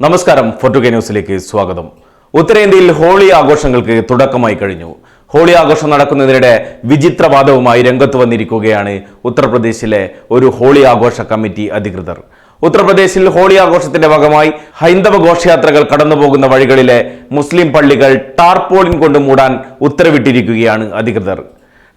നമസ്കാരം ഫോർട്ടുഗെ ന്യൂസിലേക്ക് സ്വാഗതം. ഉത്തരേന്ത്യയിൽ ഹോളി ആഘോഷങ്ങൾക്ക് തുടക്കമായി കഴിഞ്ഞു. ഹോളി ആഘോഷം നടക്കുന്നതിനിടെ വിചിത്രവാദവുമായി രംഗത്ത് വന്നിരിക്കുകയാണ് ഉത്തർപ്രദേശിലെ ഒരു ഹോളി ആഘോഷ കമ്മിറ്റി അധികൃതർ. ഉത്തർപ്രദേശിൽ ഹോളി ആഘോഷത്തിന്റെ ഭാഗമായി ഹൈന്ദവ ഘോഷയാത്രകൾ കടന്നുപോകുന്ന വഴികളിലെ മുസ്ലിം പള്ളികൾ ടാർപോളിൻ കൊണ്ട് മൂടാൻ ഉത്തരവിട്ടിരിക്കുകയാണ് അധികൃതർ.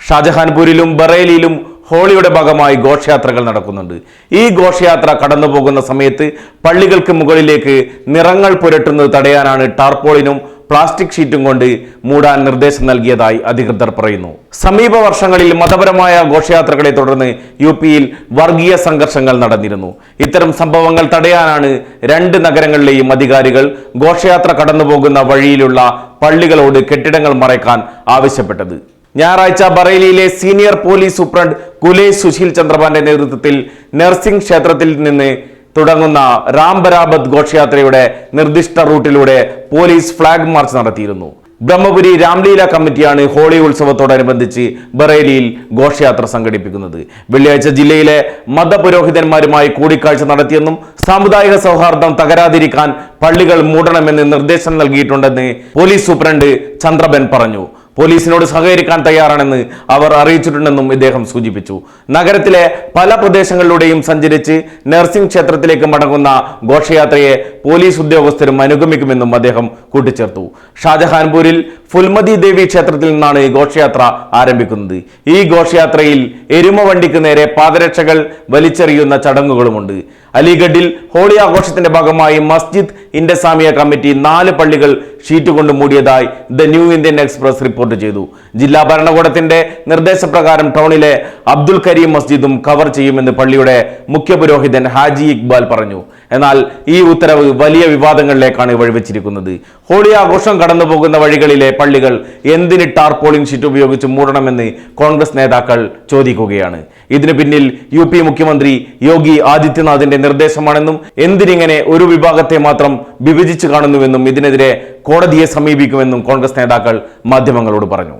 ഷാജഹാൻപൂരിലും ബറേലിയിലും ഹോളിയുടെ ഭാഗമായി ഘോഷയാത്രകൾ നടക്കുന്നുണ്ട്. ഈ ഘോഷയാത്ര കടന്നു പോകുന്ന സമയത്ത് പള്ളികൾക്ക് മുകളിലേക്ക് നിറങ്ങൾ പുരട്ടുന്നത് തടയാനാണ് ടാർപോളിനും പ്ലാസ്റ്റിക് ഷീറ്റും കൊണ്ട് മൂടാൻ നിർദ്ദേശം നൽകിയതായി അധികൃതർ പറയുന്നു. സമീപ വർഷങ്ങളിൽ മതപരമായ ഘോഷയാത്രകളെ തുടർന്ന് യു പിയിൽ വർഗീയ സംഘർഷങ്ങൾ നടന്നിരുന്നു. ഇത്തരം സംഭവങ്ങൾ തടയാനാണ് രണ്ട് നഗരങ്ങളിലെയും അധികാരികൾ ഘോഷയാത്ര കടന്നുപോകുന്ന വഴിയിലുള്ള പള്ളികളോട് കെട്ടിടങ്ങൾ മറയ്ക്കാൻ ആവശ്യപ്പെട്ടത്. ഞായറാഴ്ച ബറേലിയിലെ സീനിയർ പോലീസ് സൂപ്രണ്ട് കുലേ സുശീൽ ചന്ദ്രപാന്റെ നേതൃത്വത്തിൽ നഴ്സിംഗ് ക്ഷേത്രത്തിൽ നിന്ന് തുടങ്ങുന്ന രാംബരാബത് ഘോഷയാത്രയുടെ നിർദ്ദിഷ്ട റൂട്ടിലൂടെ പോലീസ് ഫ്ളാഗ് മാർച്ച് നടത്തിയിരുന്നു. ബ്രഹ്മപുരി രാംലീല കമ്മിറ്റിയാണ് ഹോളി ഉത്സവത്തോടനുബന്ധിച്ച് ബറേലിയിൽ ഘോഷയാത്ര സംഘടിപ്പിക്കുന്നത്. വെള്ളിയാഴ്ച ജില്ലയിലെ മതപുരോഹിതന്മാരുമായി കൂടിക്കാഴ്ച നടത്തിയെന്നും സാമുദായിക സൗഹാർദ്ദം തകരാതിരിക്കാൻ പള്ളികൾ മൂടണമെന്ന് നിർദ്ദേശം നൽകിയിട്ടുണ്ടെന്ന് പോലീസ് സൂപ്രണ്ട് ചന്ദ്രബൻ പറഞ്ഞു. പോലീസിനോട് സഹകരിക്കാൻ തയ്യാറാണെന്ന് അവർ അറിയിച്ചിട്ടുണ്ടെന്നും ഇദ്ദേഹം സൂചിപ്പിച്ചു. നഗരത്തിലെ പല പ്രദേശങ്ങളിലൂടെയും സഞ്ചരിച്ച് നഴ്സിംഗ് ക്ഷേത്രത്തിലേക്ക് മടങ്ങുന്ന ഘോഷയാത്രയെ പോലീസ് ഉദ്യോഗസ്ഥരും അനുഗമിക്കുമെന്നും അദ്ദേഹം കൂട്ടിച്ചേർത്തു. ഷാജഹാൻപൂരിൽ ഫുൽമതി ദേവി ക്ഷേത്രത്തിൽ നിന്നാണ് ഈ ഘോഷയാത്ര ആരംഭിക്കുന്നത്. ഈ ഘോഷയാത്രയിൽ എരുമ വണ്ടിക്ക് നേരെ പാദരക്ഷകൾ വലിച്ചെറിയുന്ന ചടങ്ങുകളുമുണ്ട്. അലിഗഡിൽ ഹോളി ആഘോഷത്തിന്റെ ഭാഗമായി മസ്ജിദ് ഇൻഡസാമിയ കമ്മിറ്റി നാല് പള്ളികൾ ഷീറ്റ് കൊണ്ട് മൂടിയതായി the new Indian express report ചെയ്തു. ജില്ലാ ഭരണകൂടത്തിന്റെ നിർദ്ദേശപ്രകാരം ടൗണിലെ അബ്ദുൽ കരീം മസ്ജിദും കവർ ചെയ്യുമെന്ന് പള്ളിയുടെ മുഖ്യപുരോഹിതൻ ഹാജി ഇക്ബാൽ പറഞ്ഞു. എന്നാൽ ഈ ഉത്തരവ് വലിയ വിവാദങ്ങളിലേക്കാണ് വഴിവെച്ചിരിക്കുന്നത്. ഹോളി ആഘോഷം കടന്നു പോകുന്ന വഴികളിലെ പള്ളികൾ എന്തിന് ടാർപോളിംഗ് ഷീറ്റ് ഉപയോഗിച്ച് മൂടണമെന്ന് കോൺഗ്രസ് നേതാക്കൾ ചോദിക്കുകയാണ്. ഇതിനു പിന്നിൽ യു പി മുഖ്യമന്ത്രി യോഗി ആദിത്യനാഥിന്റെ നിർദ്ദേശമാണെന്നും എന്തിനിങ്ങനെ ഒരു വിഭാഗത്തെ മാത്രം വിഭജിച്ചു കാണുന്നുവെന്നും ഇതിനെതിരെ കോടതിയെ സമീപിക്കുമെന്നും കോൺഗ്രസ് നേതാക്കൾ മാധ്യമങ്ങളോട് പറഞ്ഞു.